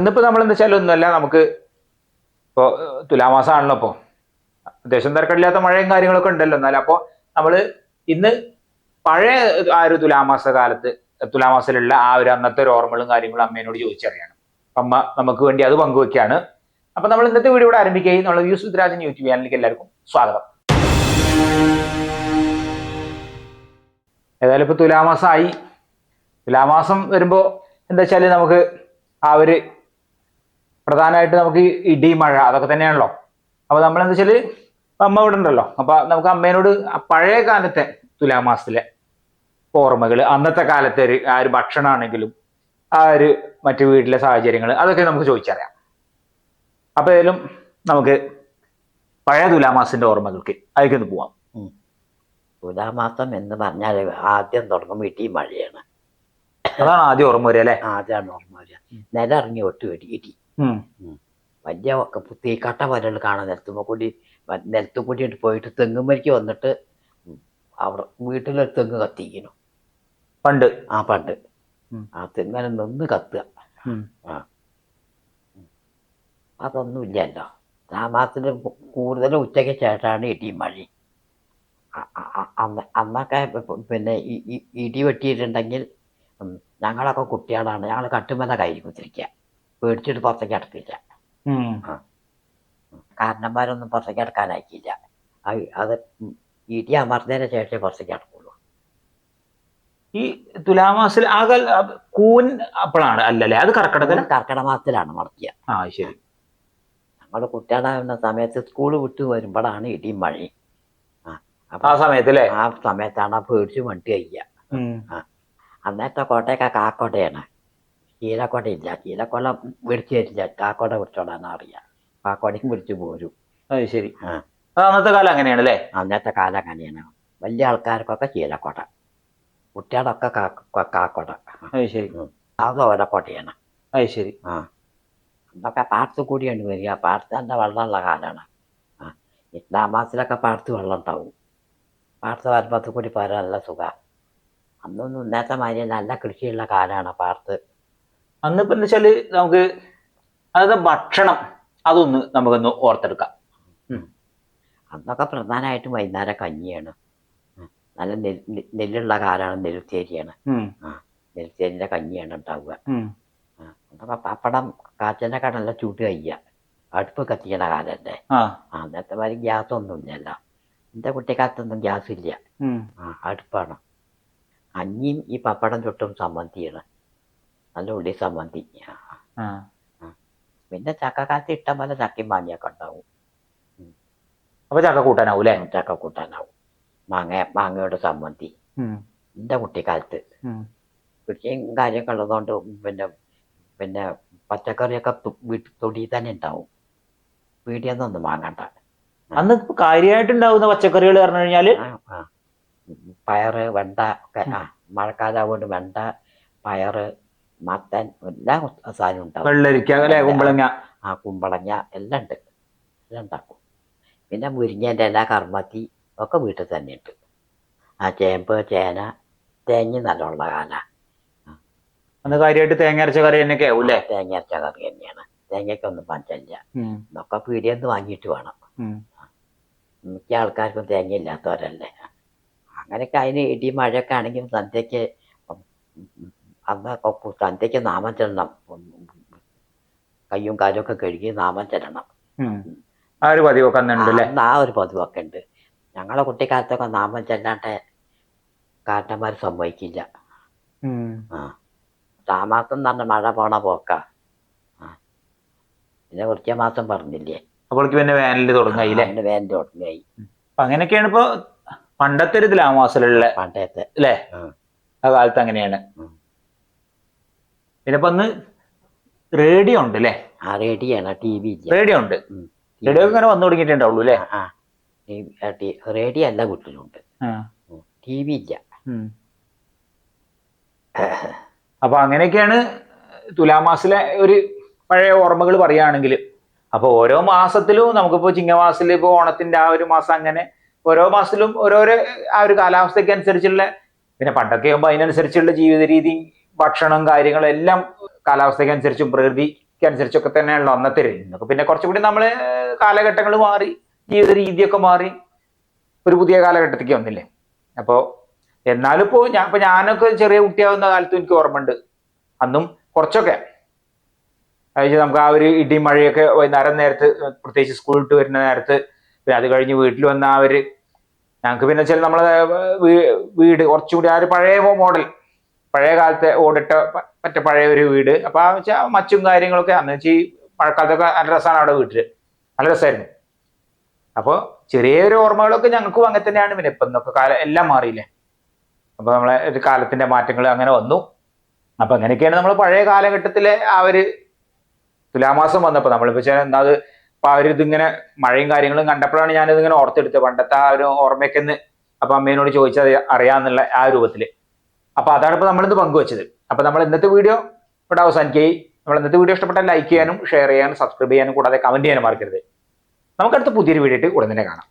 ഇന്നിപ്പോ നമ്മൾ എന്താ വെച്ചാൽ ഒന്നുമല്ല നമുക്ക് ഇപ്പോൾ തുലാമാസമാണല്ലോ ഇപ്പോ. അത്യാവശ്യം തിരക്കടില്ലാത്ത മഴയും കാര്യങ്ങളൊക്കെ ഉണ്ടല്ലോ എന്നാലും അപ്പോൾ നമ്മൾ ഇന്ന് പഴയ ആ ഒരു തുലാമാസ കാലത്ത് തുലാമാസത്തിലുള്ള ആ ഒരു അന്നത്തെ ഒരു ഓർമ്മകളും കാര്യങ്ങളും അമ്മേനോട് ചോദിച്ചറിയാണ്. അമ്മ നമുക്ക് വേണ്ടി അത് പങ്കുവെക്കുകയാണ്. അപ്പൊ നമ്മൾ ഇന്നത്തെ വീഡിയോ ഇവിടെ ആരംഭിക്കുകയും നമ്മൾ യൂസ് വിദ്രാജൻ യൂട്യൂബ് ചാനലിലേക്ക് എല്ലാവർക്കും സ്വാഗതം. ഏതായാലും ഇപ്പൊ തുലാമാസമായി. തുലാമാസം വരുമ്പോൾ എന്താ വെച്ചാൽ നമുക്ക് ആ ഒരു പ്രധാനമായിട്ട് നമുക്ക് ഇടി മഴ അതൊക്കെ തന്നെയാണല്ലോ. അപ്പൊ നമ്മൾ എന്താ വെച്ചാൽ അമ്മ ഇവിടെ ഉണ്ടല്ലോ. അപ്പൊ നമുക്ക് അമ്മേനോട് പഴയ കാലത്തെ തുലാമാസത്തിലെ ഓർമ്മകൾ അന്നത്തെ കാലത്തെ ഒരു ആ ഒരു ഭക്ഷണമാണെങ്കിലും ആ ഒരു മറ്റു വീട്ടിലെ സാഹചര്യങ്ങൾ അതൊക്കെ നമുക്ക് ചോദിച്ചറിയാം. അപ്പൊ ഏതായാലും നമുക്ക് പഴയ തുലാമാസത്തിന്റെ ഓർമ്മകൾക്ക് അതിലേക്കൊന്ന് പോവാം. തുലാമാസം എന്ന് പറഞ്ഞാൽ ആദ്യം തുടങ്ങും വീട്ടിൽ മഴയാണ്. അതാണ് ആദ്യം ഓർമ്മ വരിക അല്ലെ? ആദ്യമാണ് ഓർമ്മ വരിക. നില ഇറങ്ങി ഒട്ടു ഇടി ഇടി. വലിയ തീക്കാട്ട വരൽ കാണാൻ നിലത്തുമ്പോ കൂടി നിലത്തും കൂടി പോയിട്ട് തെങ്ങുമരിക്ക് വന്നിട്ട് അവിടെ വീട്ടിലൊരു തെങ്ങ് കത്തിക്കുന്നു. പണ്ട്. ആ പണ്ട്. ആ തെങ്ങനെ നിന്ന് കത്തുക. ആ. അതൊന്നും ഇല്ലല്ലോ താമാസത്തിന് കൂടുതൽ ഉച്ചയ്ക്ക് ശേഷമാണ് ഇടി മഴ. അന്നൊക്കെ പിന്നെ ഇടി വെട്ടിയിട്ടുണ്ടെങ്കിൽ ഞങ്ങളൊക്കെ കുട്ടികളാണ്. ഞങ്ങൾ കട്ടുമല കയ്യിൽ കുത്തിരിക്കുക. പേടിച്ചിട്ട് പുറത്തേക്ക് അടക്കില്ല. കാരണന്മാരൊന്നും പുറത്തേക്ക് കിടക്കാനായിക്കില്ല അത് ഇടി അമർന്നതിന് ശേഷം പുറത്തേക്ക് അടക്കുള്ളൂ ഈ തുലാമാസിൽ ആകൽ കൂൻ അപ്പോഴാണ് അല്ലല്ലേ? അത് കർക്കിടക കർക്കിടക മാസത്തിലാണ് മറക്കുക ആ ശരി. നമ്മുടെ കുട്ടികളാകുന്ന സമയത്ത് സ്കൂൾ വിട്ട് വരുമ്പോഴാണ് ഇടിയും മഴയും. ആ ആ അപ്പൊ സമയത്ത് ആ സമയത്താണ് ആ പേടിച്ച് വണ്ടി കഴിക്കുക അന്നത്തെ കോട്ടയൊക്കെ കാക്കോട്ടയാണ്. ചീലക്കോട്ട ഇല്ല ചീലക്കോല പിടിച്ചു തരില്ല കാക്കോട്ട വിളിച്ചോടാന്ന് അറിയാം. കാക്കോടയും വിളിച്ചു പോരും. അത് ശരി. ആ. അന്നത്തെ കാലം അങ്ങനെയാണ് അല്ലേ അന്നത്തെ കാലം അങ്ങനെയാണ്. വലിയ ആൾക്കാർക്കൊക്കെ ചീലക്കോട്ട കുട്ടികളൊക്കെ കാക്കോട കാക്കോട്ട. അത് ശരി. അത് ഓരക്കോട്ടയാണ് അത് ശരി. ആ. അന്നൊക്കെ പാടത്ത് കൂടിയാണ് വരിക. പാടത്ത് തന്നെ വെള്ളമുള്ള കാലമാണ് ആ. എട്ടാം മാസത്തിലൊക്കെ പാടത്ത് വെള്ളം ഉണ്ടാവും. പാടത്ത് വരുമ്പത്ത് കൂടി പോരാൻ നല്ല സുഖമാണ് അന്നൊന്നും ഇന്നത്തെ മാതിരി നല്ല കൃഷിയുള്ള കാലമാണ് പാടത്ത്. അന്നിപ്പോ എന്താ വെച്ചാൽ നമുക്ക് അതായത് ഭക്ഷണം അതൊന്ന് നമുക്കൊന്ന് ഓർത്തെടുക്കാം. അന്നൊക്കെ പ്രധാനമായിട്ടും വൈകുന്നേരം കഞ്ഞിയാണ്. നല്ല നെല്ല് നെല്ലുള്ള കാലാണ് നെരുത്തേരിയാണ് നെരുത്തേരിന്റെ കഞ്ഞിയാണ് ഉണ്ടാവുക. അന്നൊക്കെ പപ്പടം കാച്ചന്റെ കടല ചൂട്ട് കഴിയുക അടുപ്പ് കത്തിക്കണ കാലല്ലേ. അന്നത്തെ മാതിരി ഗ്യാസ് ഒന്നും എന്റെ കുട്ടിക്കാലത്തൊന്നും ഗ്യാസ് ഇല്ല ആ അടുപ്പാണ്. അഞ്ഞിയും ഈ പപ്പടം ചുട്ടും സമ്മന്തിയാണ് നല്ല ഉള്ളി സമ്മന്തി ആ. പിന്നെ ചക്കക്കാലത്ത് ഇഷ്ടം പോലെ ചക്കയും മാങ്ങയൊക്കെ ഉണ്ടാവും. അപ്പൊ ചക്ക കൂട്ടാനാവും അല്ലേ ചക്ക കൂട്ടാനാവും. മാങ്ങ മാങ്ങയോട് സമ്മന്തി എന്റെ കുട്ടിക്കാലത്ത്. കൃഷിയും കാര്യമൊക്കെ ഉള്ളതുകൊണ്ട് പിന്നെ പിന്നെ പച്ചക്കറിയൊക്കെ വീട്ടിൽ തൊടിയിൽ തന്നെ ഉണ്ടാവും. വീട്ടിൽ നിന്നൊന്നും വാങ്ങണ്ട അന്ന് കാര്യമായിട്ടുണ്ടാവുന്ന പച്ചക്കറികൾ പറഞ്ഞു കഴിഞ്ഞാൽ. പയറ് വെണ്ട ഒക്കെ ആ. വെണ്ട പയറ് മത്തൻ എല്ലാ സാധനവും ഉണ്ടാവും. വെള്ളരിക്ക അല്ലെ? കുമ്പളങ്ങ. ആ കുമ്പളങ്ങ എല്ലാം ഉണ്ട്. എല്ലാം ഉണ്ടാക്കും. പിന്നെ മുരിങ്ങേന്റെ എല്ലാ കർമ്മത്തി ഒക്കെ വീട്ടിൽ തന്നെ ഉണ്ട്. ആ ചേമ്പ് ചേന തേങ്ങ നല്ലുള്ള കാല. അന്ന് കാര്യമായിട്ട് തേങ്ങ അരച്ച കറി തന്നെ ആവും അല്ലേ? തേങ്ങ അരച്ച കറി തന്നെയാണ്. തേങ്ങയ്ക്കൊന്നും പഞ്ചല്ല എന്നൊക്കെ ഇതൊക്കെ പീടിയെന്ന് വാങ്ങിയിട്ട് വേണം. മിക്ക ആൾക്കാർക്കും തേങ്ങ ഇല്ലാത്തവരല്ലേ? അങ്ങനെയൊക്കെ അതിന് ഇടി മഴയൊക്കെ ആണെങ്കിൽ സന്ധ്യയ്ക്ക് സന്ധ്യയ്ക്ക് നാമം ചെല്ലണം. കയ്യും കാലും ഒക്കെ കഴുകി നാമം ചെല്ലണം. ആ ഒരു പതിവൊക്കെ അന്ന് ആ ഒരു പതിവൊക്കെ ഉണ്ട്. ഞങ്ങളെ കുട്ടിക്കാലത്തൊക്കെ നാമം ചെല്ലാണ്ട് കാരണന്മാർ സമ്മതിക്കില്ല. ഉം. ആ. താമാസം എന്ന് പറഞ്ഞ മഴ പോണ പോക്ക. പിന്നെ കുറച്ച് മാസം പറഞ്ഞില്ലേ? അപ്പോഴേക്ക് പിന്നെ വേനൽ തുടങ്ങി വേനൽ തുടങ്ങി അങ്ങനെയൊക്കെയാണ് ഇപ്പൊ പണ്ടത്തെ ഒരു തുലാമാസത്തിലുള്ള പണ്ടത്തെ. അല്ലേ? ആ. കാലത്ത് അങ്ങനെയാണ്. പിന്നെ അന്ന് റേഡിയോ ഉണ്ട് അല്ലേ ആ റേഡിയോ ആണ് ടി വി റേഡിയോ ഉണ്ട്. റേഡിയോ ഇങ്ങനെ വന്നു തുടങ്ങിയിട്ടുണ്ടാവുള്ളൂ അല്ലേ റേഡിയോ എല്ലാ വീട്ടിലുണ്ട് ആ. ടി വി ഇല്ല. അപ്പൊ അങ്ങനെയൊക്കെയാണ് തുലാമാസിലെ ഒരു പഴയ ഓർമ്മകൾ പറയുകയാണെങ്കിൽ അപ്പൊ ഓരോ മാസത്തിലും നമുക്കിപ്പോ ചിങ്ങമാസത്തിൽ ഇപ്പോ ഓണത്തിന്റെ ആ ഒരു മാസം അങ്ങനെ ഓരോ മാസത്തിലും ഓരോരോ ആ ഒരു കാലാവസ്ഥയ്ക്ക് അനുസരിച്ചുള്ള പിന്നെ പണ്ടൊക്കെ ആകുമ്പോൾ അതിനനുസരിച്ചുള്ള ജീവിത രീതി ഭക്ഷണം കാര്യങ്ങളും എല്ലാം കാലാവസ്ഥയ്ക്ക് അനുസരിച്ചും പ്രകൃതി അനുസരിച്ചൊക്കെ തന്നെയാണല്ലോ അന്നത്തെ രീതി. പിന്നെ കുറച്ചുകൂടി നമ്മൾ കാലഘട്ടങ്ങൾ മാറി ജീവിത രീതിയൊക്കെ മാറി ഒരു പുതിയ കാലഘട്ടത്തേക്ക് വന്നില്ലേ? അപ്പോ എന്നാലും ഇപ്പോ ഞാൻ ഇപ്പൊ ഞാനൊക്കെ ചെറിയ കുട്ടിയാവുന്ന കാലത്ത് എനിക്ക് ഓർമ്മയുണ്ട്. അന്നും കുറച്ചൊക്കെ അതായത് നമുക്ക് ആ ഒരു ഇടി മഴയൊക്കെ വൈകുന്നേരം നേരത്ത് പ്രത്യേകിച്ച് സ്കൂൾ വിട്ട് വരുന്ന നേരത്ത് അത് കഴിഞ്ഞ് വീട്ടിൽ വന്ന ആ ഒരു ഞങ്ങൾക്ക് പിന്നെ വെച്ചാൽ നമ്മളെ വീട് കുറച്ചുകൂടി ആ ഒരു പഴയ മോഡൽ പഴയ കാലത്തെ ഓടിട്ട മറ്റേ പഴയ ഒരു വീട്. അപ്പോൾ ആ വെച്ചാൽ മച്ചും കാര്യങ്ങളൊക്കെ അന്ന് വെച്ചാൽ ഈ മഴക്കാലത്തൊക്കെ നല്ല രസമാണ് അവിടെ വീട്ടിൽ. നല്ല രസമായിരുന്നു അപ്പോൾ ചെറിയൊരു ഓർമ്മകളൊക്കെ ഞങ്ങൾക്കും അങ്ങനെ തന്നെയാണ്. പിന്നെ ഇപ്പം ഇന്നൊക്കെ കാലം എല്ലാം മാറിയില്ലേ? അപ്പോൾ നമ്മളെ ഒരു കാലത്തിന്റെ മാറ്റങ്ങൾ അങ്ങനെ വന്നു. അപ്പൊ അങ്ങനെയൊക്കെയാണ് നമ്മൾ പഴയ കാലഘട്ടത്തിലെ ആ ഒരു തുലാമാസം വന്നപ്പോൾ നമ്മളിപ്പോ ചില എന്താ അത് അപ്പൊ ആ ഒരു ഇതിങ്ങനെ മഴയും കാര്യങ്ങളും കണ്ടപ്പോഴാണ് ഞാനിതിങ്ങനെ ഓർത്തെടുത്തത്. പണ്ടത്തെ ആ ഒരു ഓർമ്മയൊക്കെ ഒന്ന് അപ്പൊ അമ്മേനോട് ചോദിച്ചത് അറിയാന്നുള്ള ആ രൂപത്തിൽ. അപ്പൊ അതാണ് ഇപ്പൊ നമ്മളിന്ന് പങ്കുവച്ചത്. അപ്പൊ നമ്മൾ ഇന്നത്തെ വീഡിയോ ഇവിടെ അവസാനിക്കുകയും നമ്മൾ ഇന്നത്തെ വീഡിയോ ഇഷ്ടപ്പെട്ടാൽ ലൈക്ക് ചെയ്യാനും ഷെയർ ചെയ്യാനും സബ്സ്ക്രൈബ് ചെയ്യാനും കൂടാതെ കമന്റ് ചെയ്യാനും മറക്കരുത്. നമുക്കടുത്ത പുതിയൊരു വീഡിയോ ആയിട്ട് ഉടൻ തന്നെ കാണാം.